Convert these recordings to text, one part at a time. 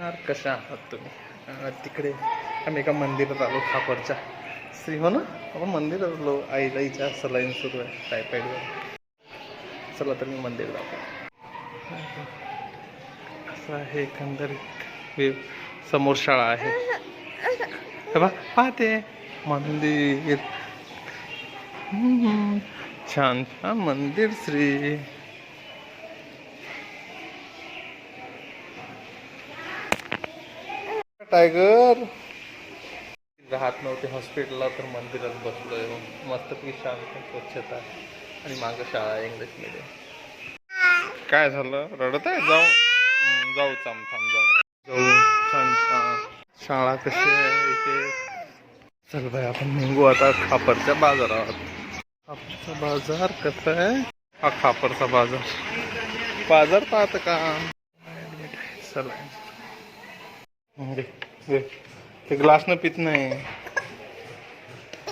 यार कशा आहात तुम्ही? तिकडे आम्ही एका मंदिरात आलो खापरच्या. श्री हो ना? आपण मंदिरात आलो. आईला हिच्या सलाईन सुरू आहे टायफॉईडवर चला तर मी मंदिर जातो. असं आहे एकंदरीत. व्ह्यू समोर शाळा आहे. बा पाहते. मंदिर. छान छान मंदिर श्री. टायगर. राहत नव्हते हॉस्पिटलला तर मंदिरात बसलोय. मस्तपैकी शांत स्वच्छता आणि मागं शाळा आहे इंग्लिश मीडियम काय झालं? रडत आहे? जाऊ. जाऊ थांब थांब जाऊ. जाऊ. छान छान. शाळा कशी आहे इथे? चल भाई आपण निघू आता खापरच्या बाजारात. खापरचा बाजार कसा आहे? हा खापरचा बाजार. बाजार पाहत का? चला. ते ग्लास न पित नाही.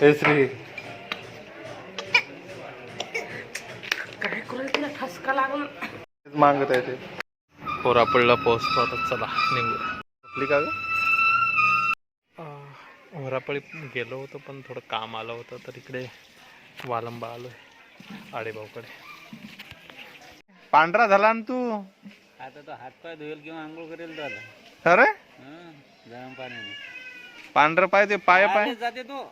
हे श्री. काय करू तुला ठसका लागला मागत आहे ते. कोरापडला पोहोचतो आता चला निघू आपली का ग? होरापळी गेलो होतो पण थोडं काम आलं होतं तर इकडे वालंबा आलोय आडेभाऊकडे. पांढरा झाला ना तू. आता तो हातपाय धुईल किंवा आंघोळ करेल तो आता अरे? गरम पाण्याने. पांढरं पाय ते पाय पाय. आलेच जाते तो.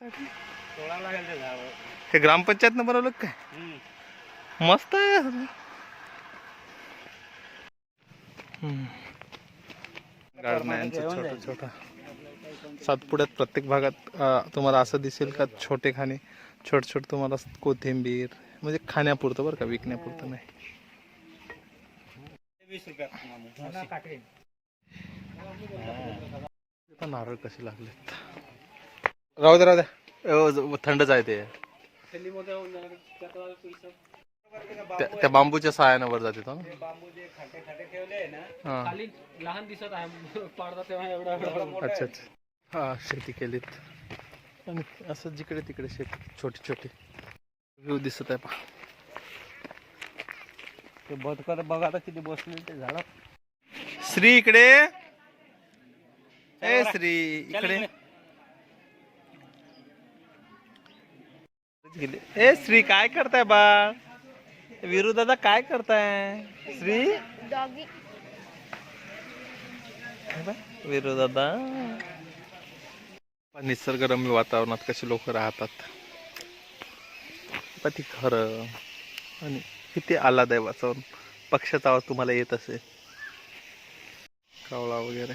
तोडा लागेल ते झाड ग्रामपंचायतनं बनवलं का काय? मस्त आहे. गार्डन आहे यांचं छोटं छोटं. सातपुड्यात प्रत्येक भागात अं, तुम्हाला असं दिसेल का छोटे खाणे? छोट छोट तुम्हाला कोथिंबीर म्हणजे खाण्यापुरतं बरं का विकण्यापुरतं नाही. नारळ कसे लागलेत? राहू दे राहू द्या थंडच आहे ते. त्या- त्या बांबूच्या सहाय्यानं वर जाते तो ना. लहान दिसत आहे पाडता तेव्हा एवढा अच्छा अच्छा. हा शेती केलीत. आणि असं जिकडे तिकडे शेती छोटी छोटी. व्ह्यू दिसत आहे पहा ते बदकत बघा आता किती बसले ते झाड. श्री इकडे. ए श्री इकडे. गेले. ए श्री काय करताय बा? विरू दादा काय करताय? श्री? विरू दादा. निसर्गरम्य वातावरणात कशी लोक राहतात? पण ती खरं? आणि किती आल्हाद आहे वाचवून पक्षाचा आवाज तुम्हाला येत असेल. कावळा वगैरे.